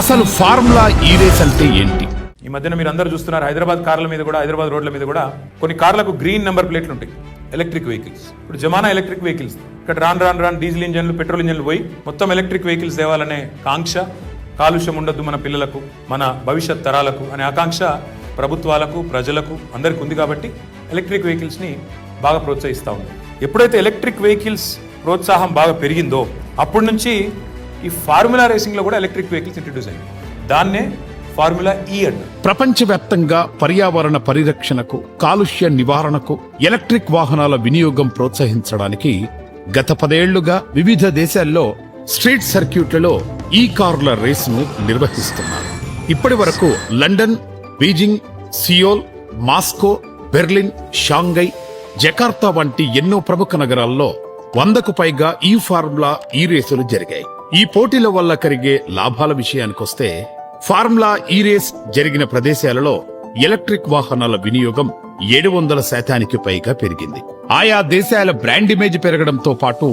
అసలు formula E race అంటే ఏంటి? ఈ మధ్యన మీరు అందరూ చూస్తున్నారు హైదరాబాద్ కార్ల మీద కూడా హైదరాబాద్ రోడ్ల మీద కూడా కొన్ని కార్లకు గ్రీన్ నెంబర్ ప్లేట్లు ఉంటాయి ఎలక్ట్రిక్ వెహికల్స్. ఇప్పుడు జమానా ఎలక్ట్రిక్ వెహికల్స్. ఇక్కడ రాన్ రాన్ రాన్ డీజిల్ ఇంజన్లు పెట్రోల్ ఇంజన్లు పోయి మొత్తం ఎలక్ట్రిక్ వెహికల్స్ తేవాలనే కాంక్ష కాలుష్యం ఉండొద్దు మన పిల్లలకు మన భవిష్యత్ తరాలకు అనే ఆకాంక్ష ప్రభుత్వాలకు ప్రజలకు అందరికీ ఉంది కాబట్టి ఎలక్ట్రిక్ వెహికల్స్ని బాగా ప్రోత్సహిస్తూ ఉంది ఎప్పుడైతే ఎలక్ట్రిక్ వెహికల్స్ ప్రోత్సాహం బాగా పెరిగిందో అప్పటి నుంచి ఈ ఫార్ములా రేసింగ్లో కూడా ఎలక్ట్రిక్ వెహికల్స్ ఇంట్రడ్యూస్ అయ్యాయి. దాన్నే ఫార్ములా ఈ అంటారు. ప్రపంచవ్యాప్తంగా పర్యావరణ పరిరక్షణకు కాలుష్య నివారణకు ఎలక్ట్రిక్ వాహనాల వినియోగం ప్రోత్సహించడానికి గత పదేళ్ళుగా వివిధ దేశాల్లో స్ట్రీట్ సర్క్యూట్లలో ఈ కార్ల రేసును నిర్వహిస్తున్నారు. ఇప్పటి వరకు London Beijing Seoul Moscow Berlin Shanghai Jakarta వంటి ఎన్నో ప్రముఖ నగరాల్లో వందకు పైగా ఈ ఫార్ములా ఈ రేసులు జరిగాయి. ఈ పోటీల వల్ల కలిగే లాభాల విషయానికొస్తే ఫార్ములా ఈ రేస్ జరిగిన ప్రదేశాలలో ఎలక్ట్రిక్ వాహనాల వినియోగం ఏడు వందల శాతానికి పైగా పెరిగింది. ఆయా దేశాల బ్రాండ్ ఇమేజ్ పెరగడంతో పాటు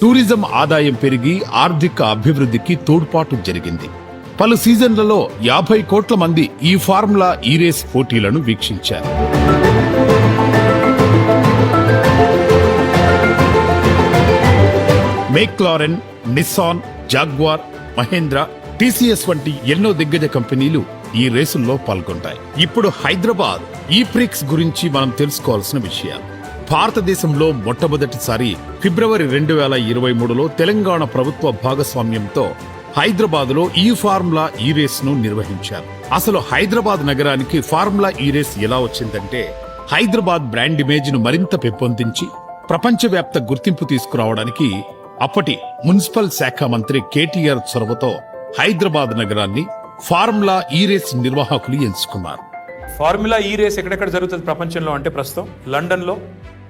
టూరిజం ఆదాయం పెరిగి ఆర్థిక అభివృద్ధికి తోడ్పాటు జరిగింది. పలు సీజన్లలో యాభై కోట్ల మంది ఈ ఫార్ములా ఈ రేస్ పోటీలను వీక్షించారు. McLaren Nissan Jaguar Mahindra TCS వంటి ఎన్నో దిగ్గజ కంపెనీలు ఈ రేసుల్లో పాల్గొంటాయి. ఇప్పుడు హైదరాబాద్ ఈ ప్రిక్స్ గురించి మనం తెలుసుకోవాల్సిన విషయాలు. భారతదేశంలో మొట్టమొదటిసారి ఫిబ్రవరి రెండు వేల ఇరవై మూడులో తెలంగాణ ప్రభుత్వ భాగస్వామ్యంతో హైదరాబాద్లో ఈ ఫార్ములా ఈ రేస్ను నిర్వహించారు. అసలు హైదరాబాద్ నగరానికి ఫార్ములా ఈ రేస్ ఎలా వచ్చిందంటే హైదరాబాద్ బ్రాండ్ ఇమేజ్ను మరింత పెంపొందించి ప్రపంచవ్యాప్త గుర్తింపు తీసుకురావడానికి అప్పటి మున్సిపల్ శాఖ మంత్రి కేటీఆర్ చొరవతో హైదరాబాద్ నగరాన్ని ఫార్ములా ఈ రేస్ నిర్వాహకులు ఎంచుకున్నారు. ఫార్ములా ఈ రేస్ ఎక్కడెక్కడ జరుగుతుంది ప్రపంచంలో అంటే ప్రస్తుతం? లండన్లో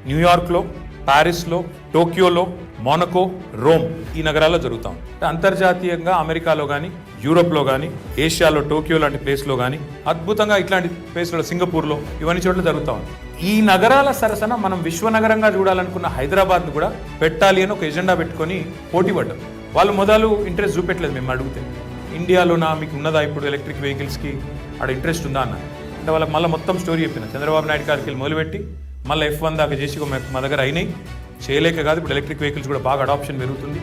న్యూయార్క్లో ప్యారిస్లో టోక్యోలో మోనకో రోమ్ ఈ నగరాల్లో జరుగుతాం. అంతర్జాతీయంగా అమెరికాలో కానీ యూరోప్లో కానీ ఏషియాలో టోక్యో లాంటి ప్లేస్లో కానీ అద్భుతంగా ఇట్లాంటి ప్లేస్లో సింగపూర్లో ఇవన్నీ చోట్ల జరుగుతూ ఉంది. ఈ నగరాల సరసన మనం విశ్వనగరంగా చూడాలనుకున్న హైదరాబాద్ కూడా పెట్టాలి అని ఒక ఎజెండా పెట్టుకొని పోటీ పడ్డాం. వాళ్ళు మొదలు ఇంట్రెస్ట్ చూపెట్టలేదు మేము అడిగితే. ఇండియాలోనా? మీకు ఉన్నదా ఇప్పుడు ఎలక్ట్రిక్ వెహికల్స్కి ఆడ ఇంట్రెస్ట్ ఉందా అన్న. అంటే వాళ్ళకి మళ్ళీ మొత్తం స్టోరీ చెప్పిన. చంద్రబాబు నాయుడు గారికి వెళ్ళి మొదలుపెట్టి మళ్ళీ ఎఫ్ వన్ దాకా చేసి మా- మా దగ్గర అయినాయి. చేయలేక కాదు ఇప్పుడు ఎలక్ట్రిక్ వెహికల్స్ కూడా బాగా అడాప్షన్ పెరుగుతుంది.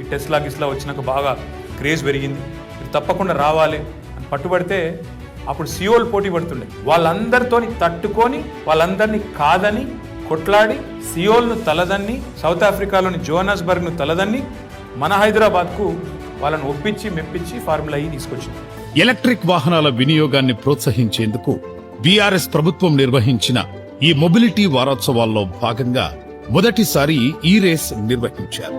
ఈ టెస్లా గిస్లా వచ్చినాక బాగా క్రేజ్ పెరిగింది. ఇది తప్పకుండా రావాలి అని పట్టుబడితే అప్పుడు సియోల్ పోటీ పడుతుండే. వాళ్ళందరితోని తట్టుకొని వాళ్ళందరినీ కాదని కొట్లాడి సియోల్ను తలదన్ని సౌత్ ఆఫ్రికాలోని జోహానస్బర్గ్ను తలదన్ని మన హైదరాబాద్కు వాళ్ళని ఒప్పించి మెప్పించి ఫార్ములా ఈ తీసుకొచ్చింది. ఎలక్ట్రిక్ వాహనాల వినియోగాన్ని ప్రోత్సహించేందుకు బీఆర్ఎస్ ప్రభుత్వం నిర్వహించిన ఈ మొబిలిటీ వారోత్సవాల్లో భాగంగా మొదటిసారి ఈ రేస్ నిర్వహించారు.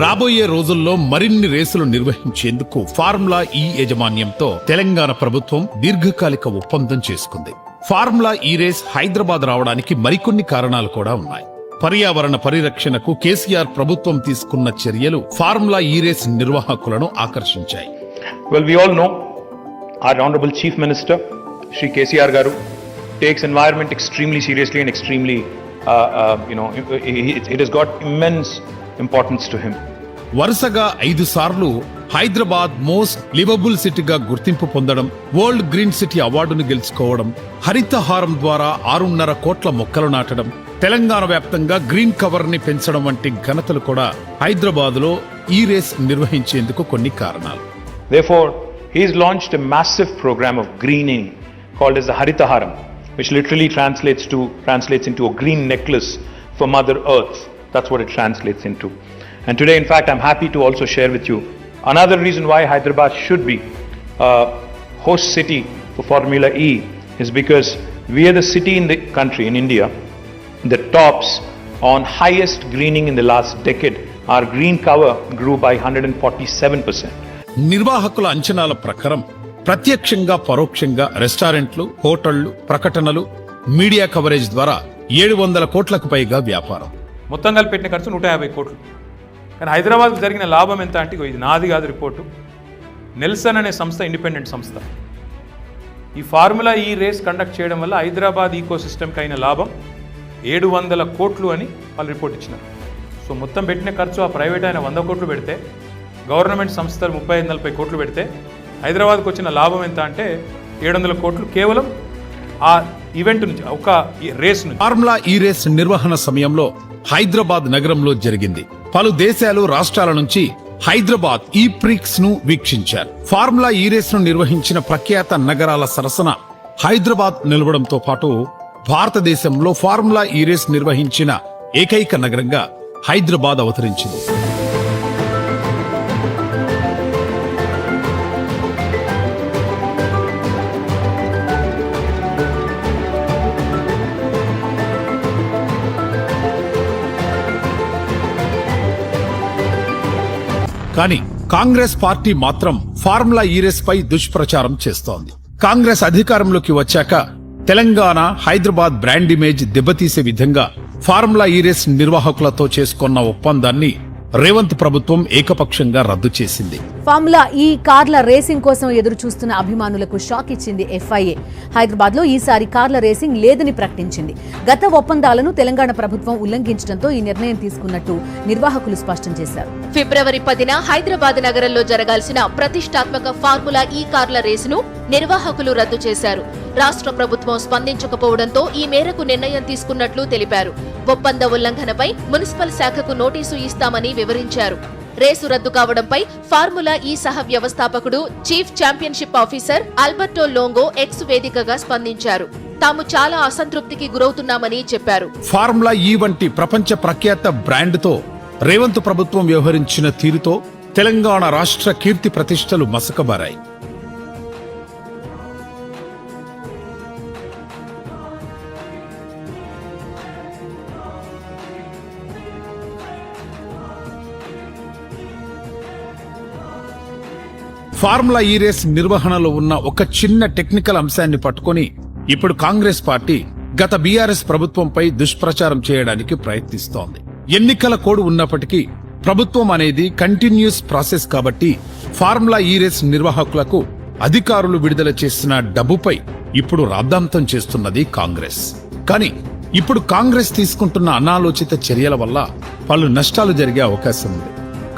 రాబోయే రోజుల్లో మరిన్ని రేసులు నిర్వహించేందుకు ఫార్ములా ఈ యాజమాన్యంతో తెలంగాణ ప్రభుత్వం దీర్ఘకాలిక ఒప్పందం చేసుకుంది. ఫార్ములా ఈ రేస్ హైదరాబాద్ రావడానికి మరికొన్ని కారణాలు కూడా ఉన్నాయి. పర్యావరణ పరిరక్షణకు కేసీఆర్ ప్రభుత్వం తీసుకున్న చర్యలు ఫార్ములా ఈ రేస్ నిర్వాహకులను ఆకర్షించాయి. Well we all know our honourable chief minister Shri KCR గారు takes environment extremely seriously and extremely you know it you know, it, it has got. వరుసగా ఐదు సార్లు హైదరాబాద్ మోస్ట్ లివబుల్ సిటీగా గుర్తింపు పొందడం వరల్డ్ గ్రీన్ సిటీ అవార్డును గెలుచుకోవడం హరితహారం ద్వారా ఆరున్నర కోట్ల మొక్కలు నాటడం తెలంగాణ వ్యాప్తంగా గ్రీన్ కవర్ని పెంచడం వంటి ఘనతలు కూడా హైదరాబాద్లో ఈ రేస్ నిర్వహించేందుకు కొన్ని కారణాలు. For mother earth that's what it translates into And today, in fact, I'm happy to also share with you another reason why Hyderabad should be a host city for Formula E is because we are the city in the country, in India, that tops on highest greening in the last decade. Our green cover grew by 147%. నిర్వాహకుల అంచనాల ప్రకారం ప్రత్యక్షంగా పరోక్షంగా రెస్టారెంట్లు హోటళ్ళు ప్రకటనలు media coverage ద్వారా ఏడు వందల కోట్లకు పైగా వ్యాపారం మొత్తం కలిపి పెట్టిన ఖర్చు నూట యాభై కోట్లు కానీ హైదరాబాద్కు జరిగిన లాభం ఎంత అంటే ఇది నాది కాదు రిపోర్టు. నెల్సన్ అనే సంస్థ ఇండిపెండెంట్ సంస్థ. ఈ ఫార్ములా ఈ రేస్ కండక్ట్ చేయడం వల్ల హైదరాబాద్ ఈకో సిస్టమ్కి అయిన లాభం ఏడు వందల కోట్లు అని వాళ్ళు రిపోర్ట్ ఇచ్చినారు. సో మొత్తం పెట్టిన ఖర్చు ఆ ప్రైవేట్ ఆయన వంద కోట్లు పెడితే గవర్నమెంట్ సంస్థలు ముప్పై ఐదు నలభై కోట్లు పెడితే హైదరాబాద్కు వచ్చిన లాభం ఎంత అంటే ఏడు వందల కోట్లు కేవలం ఆ ఈవెంట్ నుంచి ఒక ఈ రేస్ నుంచి. ఫార్ములా ఈ రేస్ నిర్వహణ సమయంలో హైదరాబాద్ నగరంలో జరిగింది. పలు దేశాలు రాష్ట్రాల నుంచి హైదరాబాద్ ఈ ప్రిక్స్ను వీక్షించారు. ఫార్ములా ఈ రేస్ను నిర్వహించిన ప్రఖ్యాత నగరాల సరసన హైదరాబాద్ నిలవడంతో పాటు భారతదేశంలో ఫార్ములా ఈ రేస్ నిర్వహించిన ఏకైక నగరంగా హైదరాబాద్ అవతరించింది. కానీ కాంగ్రెస్ పార్టీ మాత్రం ఫార్ములా ఈరేస్ పై దుష్ప్రచారం చేస్తోంది. కాంగ్రెస్ అధికారంలోకి వచ్చాక తెలంగాణ హైదరాబాద్ బ్రాండ్ ఇమేజ్ దెబ్బతీసే విధంగా ఫార్ములా ఈరేస్ నిర్వాహకులతో చేసుకున్న ఒప్పందాన్ని రేవంత్ ప్రభుత్వం ఏకపక్షంగా రద్దు చేసింది. ఫార్ములా ఈ కార్ల రేసింగ్ కోసం ఎదురు చూస్తున్న అభిమానులకు షాక్ ఇచ్చింది ఎఫ్ఐఏ. హైదరాబాద్లో ఈసారి కార్ల రేసింగ్ లేదని ప్రకటించింది. గత ఒప్పందాలను తెలంగాణ ప్రభుత్వం ఉల్లంఘించడంతో ఈ నిర్ణయం తీసుకున్నట్టు నిర్వాహకులు స్పష్టం చేశారు. ఫిబ్రవరి పదిన హైదరాబాద్ నగరంలో జరగాల్సిన ప్రతిష్టాత్మక ఫార్ములా ఈ కార్ల రేసును నిర్వాహకులు రద్దు చేశారు. రాష్ట్ర ప్రభుత్వం స్పందించకపోవడంతో ఈ మేరకు నిర్ణయం తీసుకున్నట్లు తెలిపారు. ఒప్పంద ఉల్లంఘనపై మున్సిపల్ శాఖకు నోటీసు ఇస్తామని వివరించారు. రేసు రద్దు కావడంపై ఫార్ములా ఈ సహ వ్యవస్థాపకుడు chief championship officer Alberto Longo X వేదికగా స్పందించారు. తాము చాలా అసంతృప్తికి గురవుతున్నామని చెప్పారు. ఫార్ములా ఈ వంటి ప్రపంచ ప్రఖ్యాత బ్రాండ్తో రేవంత్ ప్రభుత్వం వ్యవహరించిన తీరుతో తెలంగాణ రాష్ట్ర కీర్తి ప్రతిష్టలు మసకబారాయి. ఫార్ములా ఈ రేస్ నిర్వహణలో ఉన్న ఒక చిన్న టెక్నికల్ అంశాన్ని పట్టుకొని ఇప్పుడు కాంగ్రెస్ పార్టీ గత బీఆర్ఎస్ ప్రభుత్వంపై దుష్ప్రచారం చేయడానికి ప్రయత్నిస్తోంది. ఎన్నికల కోడ్ ఉన్నప్పటికీ ప్రభుత్వం అనేది కంటిన్యూస్ ప్రాసెస్ కాబట్టి ఫార్ములా ఈ రేస్ నిర్వాహకులకు అధికారులు విడుదల చేసిన డబ్బుపై ఇప్పుడు రాద్ధాంతం చేస్తున్నది కాంగ్రెస్. కానీ ఇప్పుడు కాంగ్రెస్ తీసుకుంటున్న అనాలోచిత చర్యల వల్ల పలు నష్టాలు జరిగే అవకాశం ఉంది.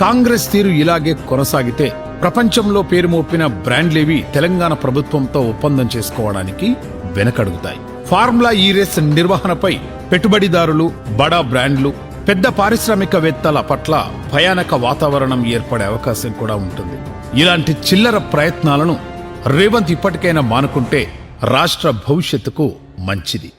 కాంగ్రెస్ తీరు ఇలాగే కొనసాగితే ప్రపంచంలో పేరు మోపిన బ్రాండ్లేవి తెలంగాణ ప్రభుత్వంతో ఒప్పందం చేసుకోవడానికి వెనకడుగుతాయి. ఫార్ములా ఈ రేస్ నిర్వహణపై పెట్టుబడిదారులు బడా బ్రాండ్లు పెద్ద పారిశ్రామికవేత్తల పట్ల భయానక వాతావరణం ఏర్పడే అవకాశం కూడా ఉంటుంది. ఇలాంటి చిల్లర ప్రయత్నాలను రేవంత్ ఇప్పటికైనా మానుకుంటే రాష్ట్ర భవిష్యత్తుకు మంచిది.